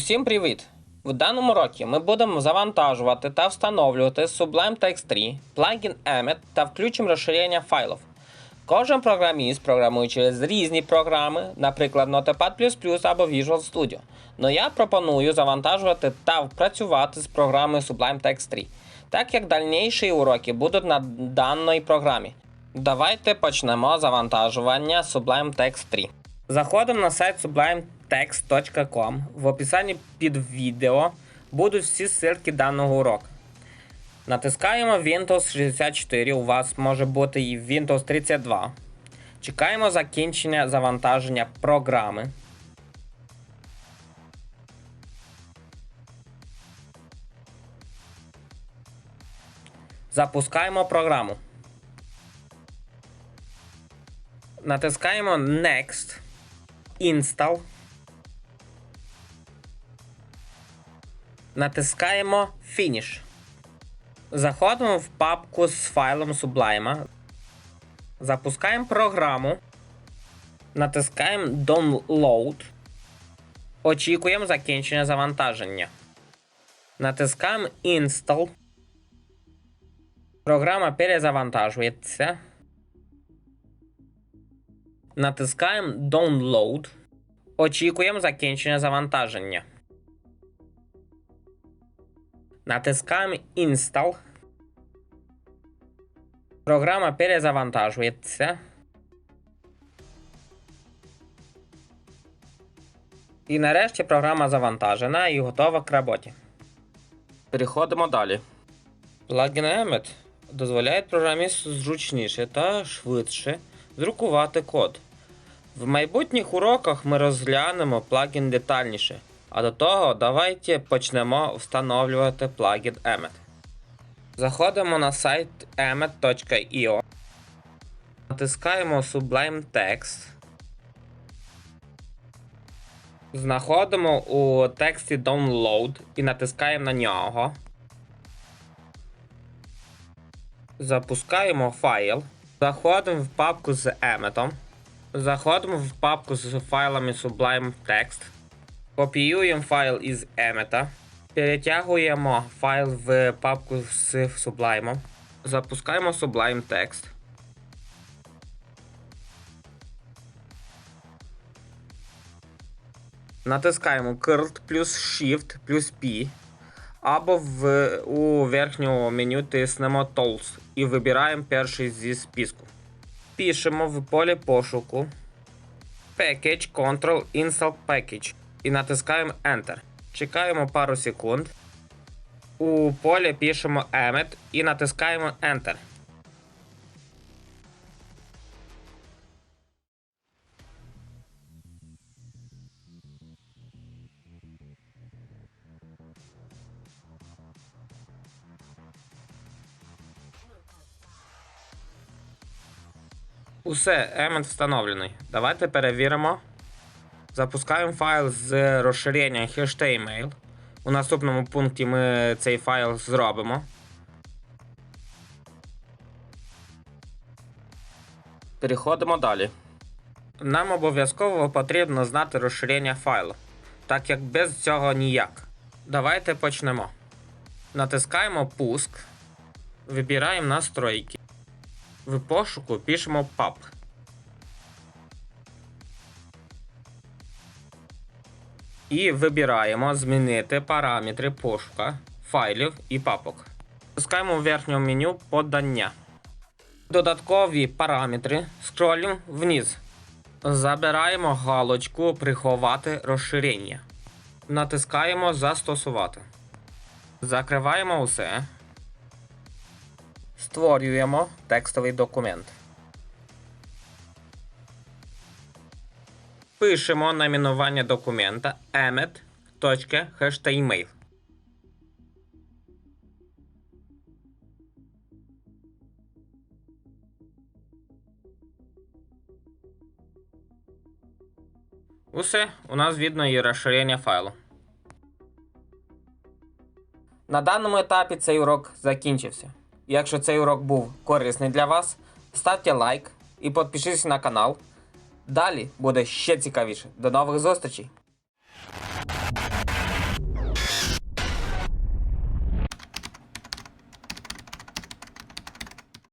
Усім привіт! В даному році ми будемо завантажувати та встановлювати Sublime Text 3, плагін Emmet та включимо розширення файлів. Кожен програміст програмує через різні програми, наприклад, Notepad++ або Visual Studio. Но я пропоную завантажувати та працювати з програмою Sublime Text 3, так як дальніші уроки будуть на даній програмі. Давайте почнемо завантажування Sublime Text 3. Заходимо на сайт sublimetext.com. В описанні під відео будуть всі ссылки даного уроку. Натискаємо Windows 64, у вас може бути і Windows 32. Чекаємо закінчення завантаження програми. Запускаємо програму. Натискаємо Next. Install. Натискаємо Finish. Заходимо в папку з файлом Sublime. Запускаємо програму. Натискаємо Download. Очікуємо закінчення завантаження. Натискаємо Install. Програма перезавантажується. Натискаємо Download. Очікуємо закінчення завантаження. Натискаємо Install. Програма перезавантажується. І нарешті програма завантажена і готова к роботі. Переходимо далі. Плагін Emmet дозволяє програмісту зручніше та швидше друкувати код. В майбутніх уроках ми розглянемо плагін детальніше. А до того давайте почнемо встановлювати плагін Emmet. Заходимо на сайт emmet.io. Натискаємо Sublime Text. Знаходимо у тексті Download і натискаємо на нього. Запускаємо файл. Заходимо в папку з Emmet. Заходимо в папку з файлами Sublime Text. Копіюємо файл із Emmet. Перетягуємо файл в папку з Sublime. Запускаємо Sublime Text. Натискаємо Ctrl плюс Shift плюс P. Або в, у верхньому меню тиснемо Tools і вибираємо перший зі списку. Пишемо в полі пошуку Package Ctrl Install Package і натискаємо Enter. Чекаємо пару секунд. У полі пишемо Emmet і натискаємо Enter. Усе, Emmet встановлений. Давайте перевіримо. Запускаємо файл з розширенням HTML. У наступному пункті ми цей файл зробимо. Переходимо далі. Нам обов'язково потрібно знати розширення файлу, так як без цього ніяк. Давайте почнемо. Натискаємо Пуск. Вибираємо настройки. В пошуку пишемо PUB. І вибираємо змінити параметри пошука файлів і папок. Пускаємо в верхньому меню подання. Додаткові параметри скролюємо вниз. Забираємо галочку Приховати розширення. Натискаємо Застосувати. Закриваємо усе. Створюємо текстовий документ. Пишемо найменування документа emmet.html. Усе, у нас видно і розширення файлу. На даному етапі цей урок закінчився. Якщо цей урок був корисний для вас, ставте лайк і підпишіться на канал. Далі буде ще цікавіше. До нових зустрічей!